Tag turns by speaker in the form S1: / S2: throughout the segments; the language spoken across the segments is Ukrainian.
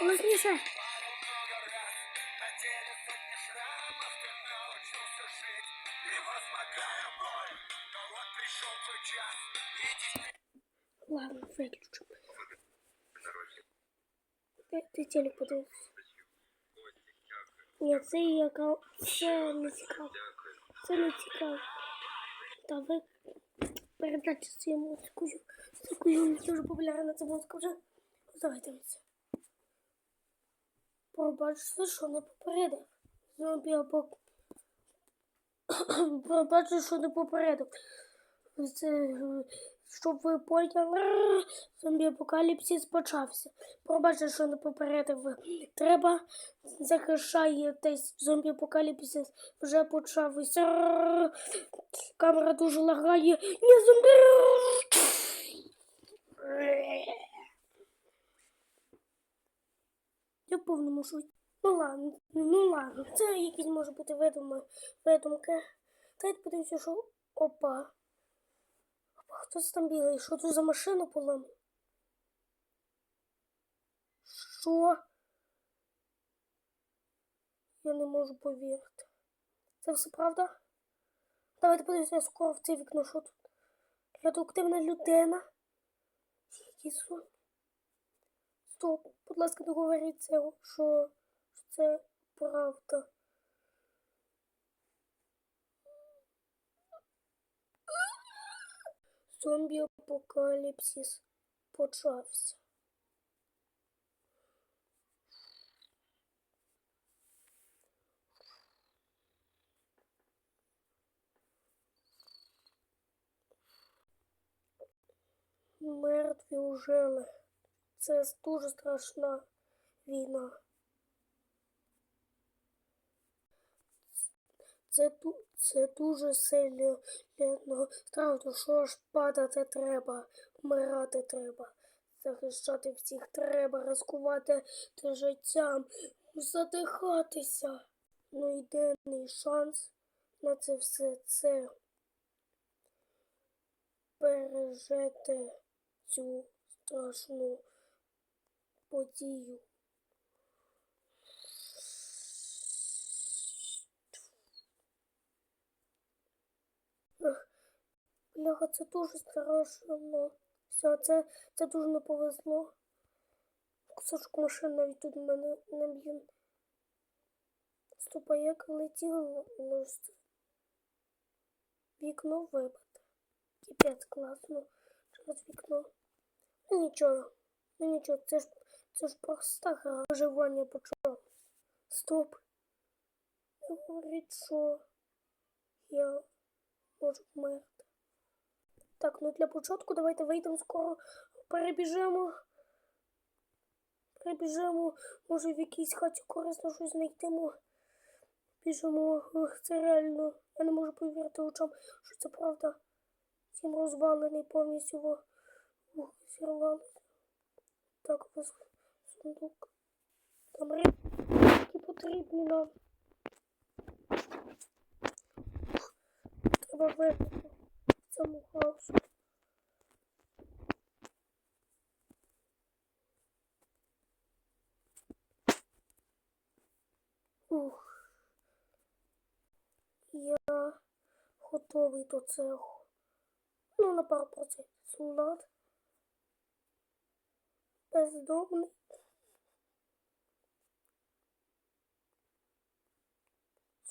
S1: Голосніше. Ладно, виключу. Ти, телек подивився. Ні, це яка... Це не цікаво. Це не цікаво. Та ви цією музикою. З такою дуже популярна ця музика вже. Пробачте, що не попередив. Зомбі або... Пробачте, що не попередив. Це, щоб ви поняли, зомбі апокаліпсис почався. Пробачте, що не попередив. Треба захищаєтесь. Зомбі апокаліпсис вже почався. Камера дуже лагає. Ні, зомбі. Я в повному шоці. Ну ладно, ну ладно, це якісь може бути видуми, видумки. Давайте подивимося, що. Опа. Опа, хто це там бігає? Що тут за машина поломана? Що? Я не можу повірити. Це все правда? Давайте подивимося скоро в це вікно, що тут. Радіоактивна людина. Які сон. Стоп, будь ласка, не говоріть цього, що це правда. Зомбі апокаліпсис почався. Мертві ужели. Це дуже страшна війна. Це, це дуже сильно страшно, що ж падати треба, вмирати треба, захищати всіх треба, ризикувати життям, задихатися. Ну єдиний шанс на це все це пережити цю страшну подію. Бляха, це дуже страшно. Все, це, це дуже не повезло. Кусочок машин навіть тут мене не б'є. Стопа, як летіло ложце. Вікно вибите. Кіпець класно. Через вікно. Ну нічого. Ну нічого, це ж це ж проста гра. Виживання почалось. Стоп. Не говорить, що я можу вмерти. Так, ну для початку давайте вийдемо скоро. Перебіжемо. Перебіжемо. Може в якійсь хаті корисно щось знайдемо. Біжимо. Ух, Це реально. Я не можу повірити очам, що це правда. Сім розвалений повністю зірвали. Так, ось сундук. Там які потрібні нам. Треба вибрати в цьому хаосу. Ух. Я готовий до цього. Ну, на пару процентів. Солдат. Бездомний.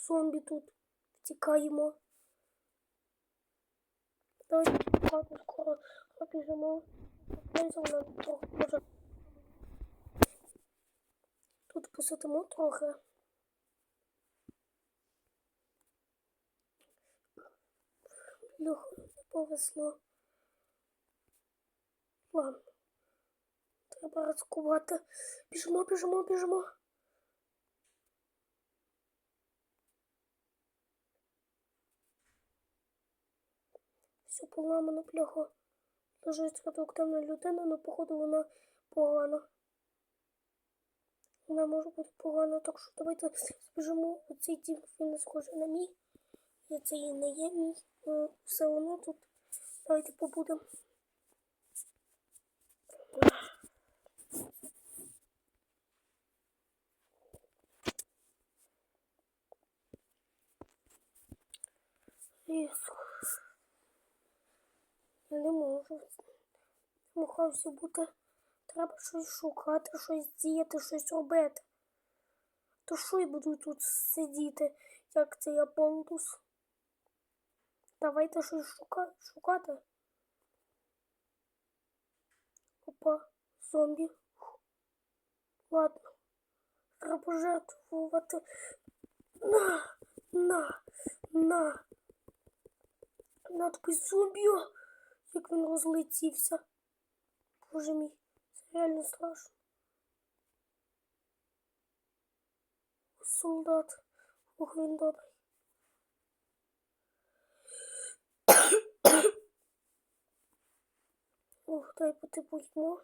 S1: Зомбі тут. Втікаємо. Давайте ладно, скоро побіжимо. Тут посидимо трохи. Люх, не повезло. Ладно. Треба ризикувати. Біжимо, біжимо, біжимо. Все поламану пляху. Лежить радіоактивна людина, але походу вона погана. Вона може бути погана, так що давайте збіжимо. Оцей дім він не схожий на мій. Це і не є мій. Все одно тут. Давайте побудемо. Не можу. Не махався бути. Треба щось шукати, щось діяти, щось робити. То що я буду тут сидіти, як цей Аполлус? Давайте щось шука... шукати. Опа, зомбі. Ладно. Треба жертвувати. На, на, на. На такий зомбі, як він розлетівся. Боже мій, це реально страшно. Солдат. Ох, він добрий. Ох, дай бути поїмо.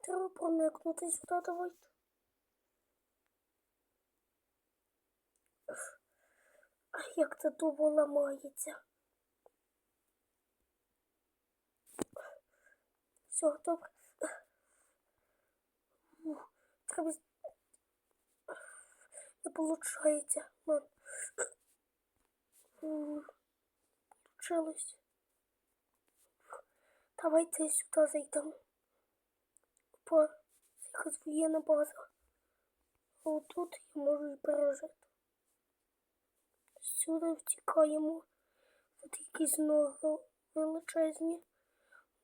S1: Треба проникнути сюди, давайте. А як це довго ламається? Все, добре. Треба... Не. М, Получилось. Давайте сюди зайдемо. По якась воєнна база. А отут я можу і пережити. Сюди втікаємо. Тут якісь ноги величезні.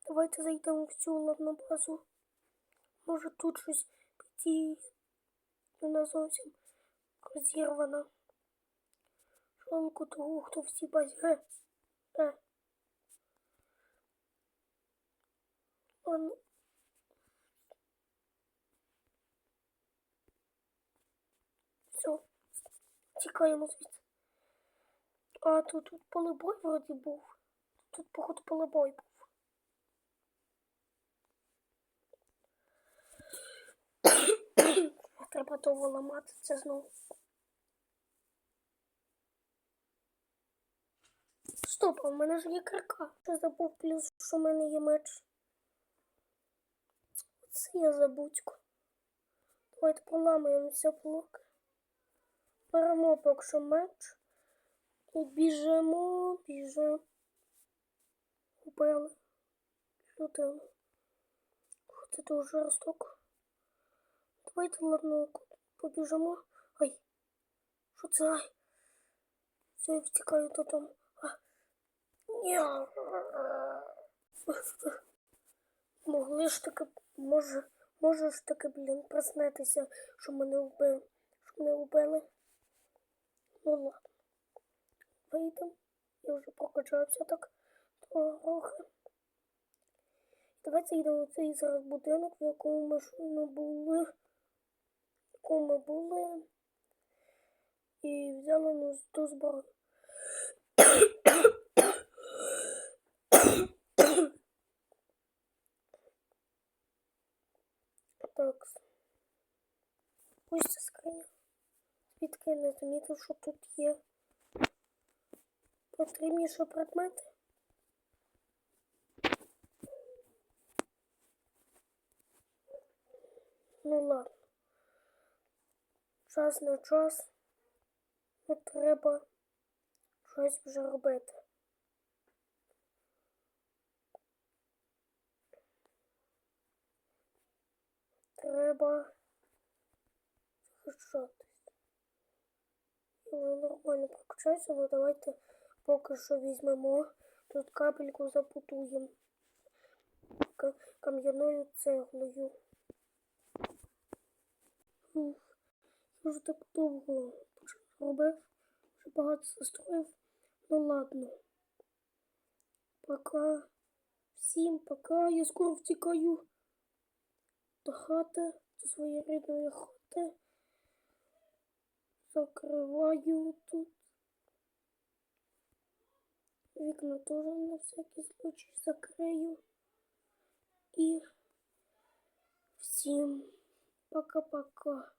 S1: Давайте зайдемо в цю базу. Може тут щось піти вона зовсім розірвана. Жалко того, хто всі базі. Е, е. Ладно. Все, тікаємо звідси. А тут, тут полебой вроді був. Тут, походу, полебой був. Треба довго ламати це знову. Стоп, а в мене ж є кирка. Я забув плюс, що в мене є меч. Це я забудьку. Давайте поламаємося блок. Беремо поки що меч. І біжимо. Убили людину. Ух, Це дуже жорстоко. Давайте ладно побіжимо. Ай, що це? Ай. Все, я втікаю додому. А. Ні. Могли ж таки, може, може ж таки, блін, проснетися, що мене вбили. Що мене вбили. Ну ладно. Вийдемо. Я вже прокачався так трохи. Давайте йдемо в цей зараз будинок, в якому ми щойно були. В якому ми були. І взяли нас до зброю. Так. Ця скриня. Звідки я не замітив, що тут є потрібніші предмети. Ну ладно. Час на час. Не треба щось вже робити. Треба захищатись. Я нормально прокачаюся, але давайте поки що візьмемо. Тут капельку запутуємо кам'яною цеглою. Я вже так довго робив, вже багато застроїв. Ну ладно. Пока. Всім пока. Я скоро втікаю до хати, до своєї рідної хати. Закриваю тут. Вікна теж на всякий случай закрию. І всім пока-пока.